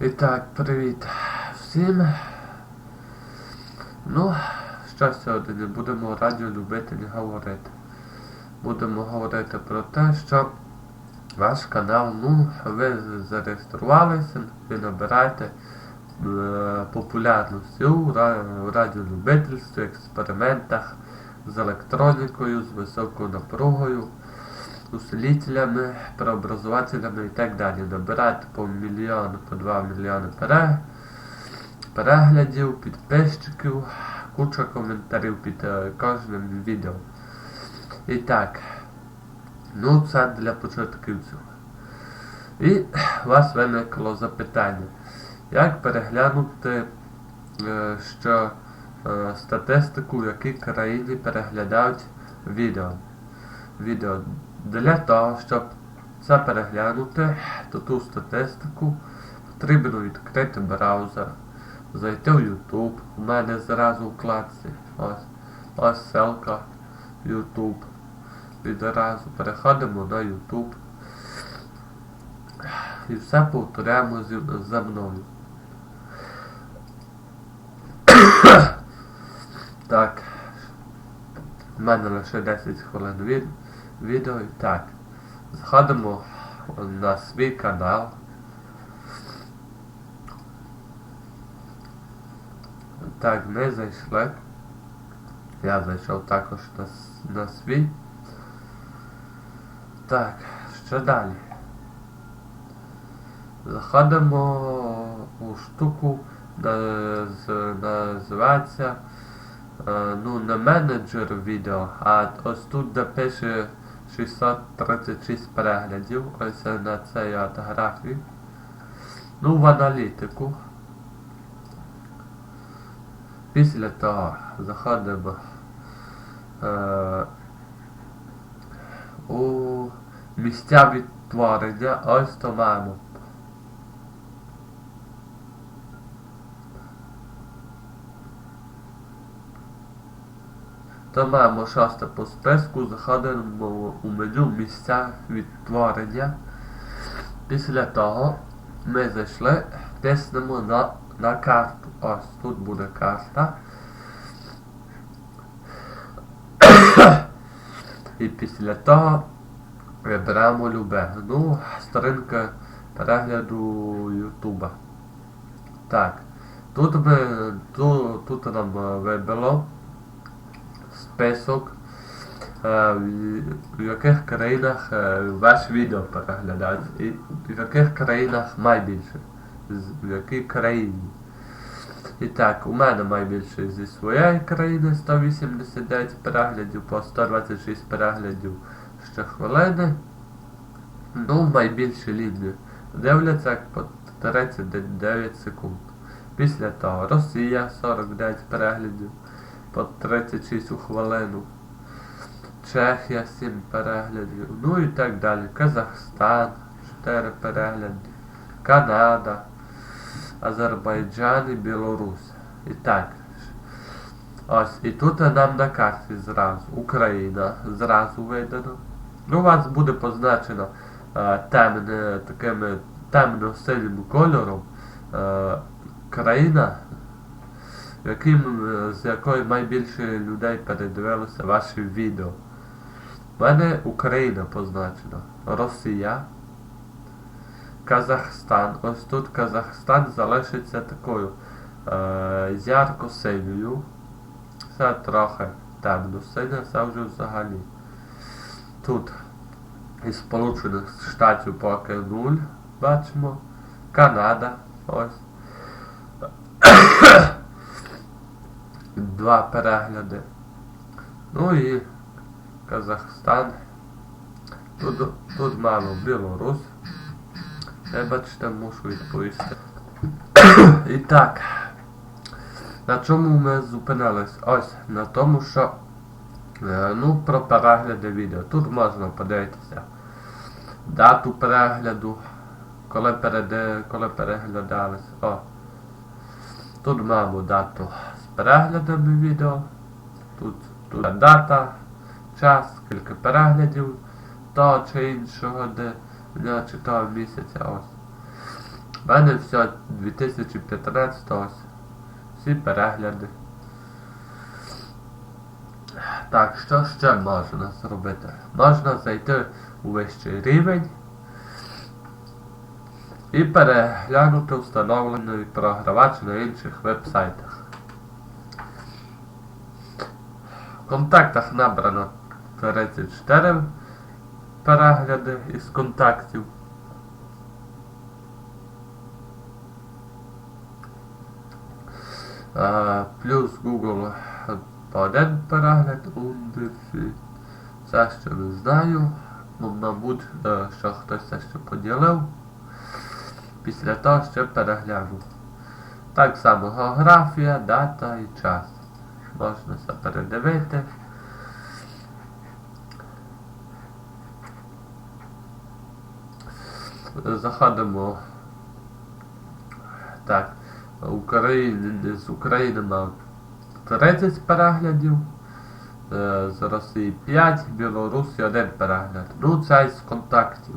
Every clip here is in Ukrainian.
І так, привіт всім. Ну, що сьогодні будемо радіолюбителі говорити. Будемо говорити про те, що ваш канал, ну, ви зареєструвалися, ви набираєте е, популярності у радіолюбительстві, експериментах з електронікою, з високою напругою, усилителями, преобразователями і так далі. Набирайте по мільйону, по 2 мільйони переглядів, підписчиків, куча коментарів під е, кожним відео. І так, ну це для початківців. І у вас виникло запитання, як переглянути е, що е, статистику, в якій країні переглядають відео. відео. Для того, щоб це переглянути, то ту статистику потрібно відкрити браузер, зайти в YouTube. У мене зразу в вкладці. Ось, ось ссылка YouTube. Відразу переходимо на YouTube. І все повторяємо зі, за мною. так. У мене лише 10 хвилин від, відео. Так. Заходимо на свій канал. Так, ми зайшли. Я зайшов також на, на свій. Так, що далі? Заходимо у штуку, на- з- називається е, ну, не менеджер відео, а ось тут де пише 636 переглядів, ось на цей от графік. Ну, в аналітику. Після того заходимо е, у місця відтворення, ось то маємо. То маємо шосте по списку, заходимо у меню місця відтворення. Після того ми зайшли, тиснемо на, на карту. Ось тут буде карта. І після того виберемо любе. Ну, сторінка перегляду Ютуба. Так. Тут ми тут, тут нам вибило список, в яких країнах ваш відео переглядають і в яких країнах найбільше. В якій країні. І так, у мене найбільше зі своєї країни 189 переглядів по 126 переглядів щохвилини. Ну, найбільше лінії. Дивляться по 39 секунд. Після того Росія 49 переглядів по 36 у хвилину. Чехія 7 переглядів. Ну і так далі. Казахстан 4 перегляди. Канада, Азербайджан і Білорусь. І так. Ось, і тут нам на карті зразу. Україна зразу видано. Ну, у вас буде позначено е, темне, такими темно-синім кольором е, країна, яким, е, з якої найбільше людей передивилося ваші відео. У мене Україна позначена. Росія. Казахстан. Ось тут Казахстан залишиться такою е, ярко-синьою. Це трохи темно синя, це вже взагалі. Тут із Сполучених Штатів поки 0 бачимо. Канада. Ось. Два перегляди. Ну і Казахстан. Тут, тут маємо Білорусь. Бачите, мушу відповісти. І так. На чому ми зупинились? Ось, на тому, що е, ну, про перегляди відео. Тут можна подивитися дату перегляду, коли, переди, коли переглядались. О. Тут маємо дату переглядами відео. Тут, тут дата, час, скільки переглядів того чи іншого дня чи того місяця. Ось. В мене все 2015 ось. Всі перегляди. Так, що ще можна зробити? Можна зайти у вищий рівень і переглянути встановлений програвач на інших веб-сайтах. В контактах набрано 34 перегляди із контактів. Плюс Google по один перегляд ундефі. Це ще не знаю. Ну, мабуть, е, що хтось це ще поділив. Після того ще перегляну. Так само географія, дата і час. Можна це передивити. Заходимо. Так. України, з України мав 30 переглядів. Е, З Росії 5, Білорусі 1 перегляд. Ну, це із контактів.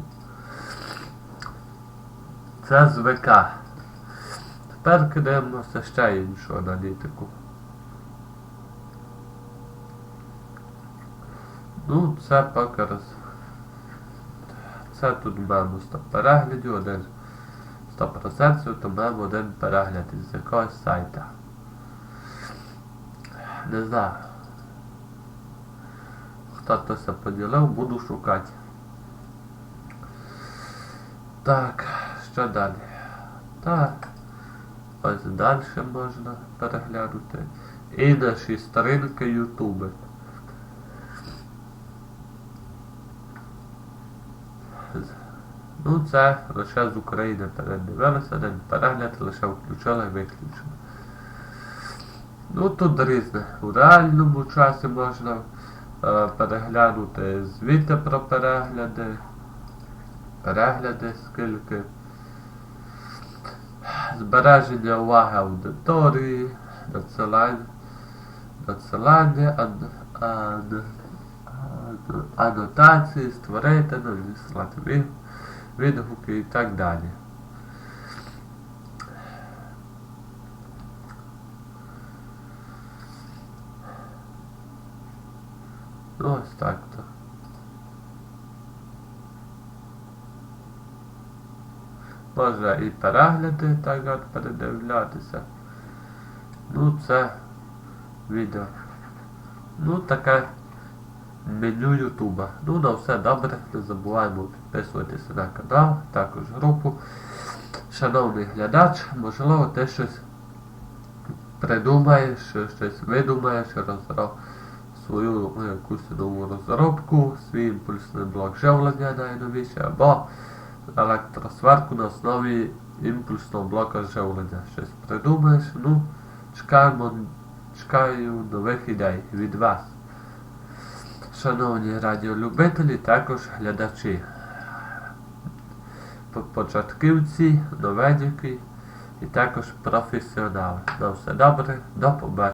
Це з ВК. Тепер кидаємося ще іншу аналітику. Ну, це поки роз... Це тут маємо 100 переглядів, один 100%, то маємо один перегляд із якогось сайта. Не знаю. Хто то це поділив, буду шукати. Так, що далі? Так. Ось далі можна переглянути. І наші сторінки Ютуби. Ну це лише з України передивилися, один перегляд лише включили і виключили. Ну тут різне. У реальному часі можна е, переглянути звіти про перегляди, перегляди скільки, збереження уваги аудиторії, надсилання, надсилання ан, ан, ан, анотації, створити, надіслати від, відгуки і так далі. Ну, ось так то. Можна і перегляди так от передивлятися. Ну це відео. Ну таке меню Ютуба. Ну на все добре. Не забуваємо підписуватися на канал, також групу. Шановний глядач, можливо, ти щось придумаєш, щось видумаєш, розроб свою ну, якусь нову розробку, свій імпульсний блок живлення найновіше, або електросварку на основі імпульсного блока живлення. Щось придумаєш, ну, чекаємо, чекаю нових ідей від вас. Шановні радіолюбителі, також глядачі, початківці, новенькі і також професіонали. На все добре, до побачення.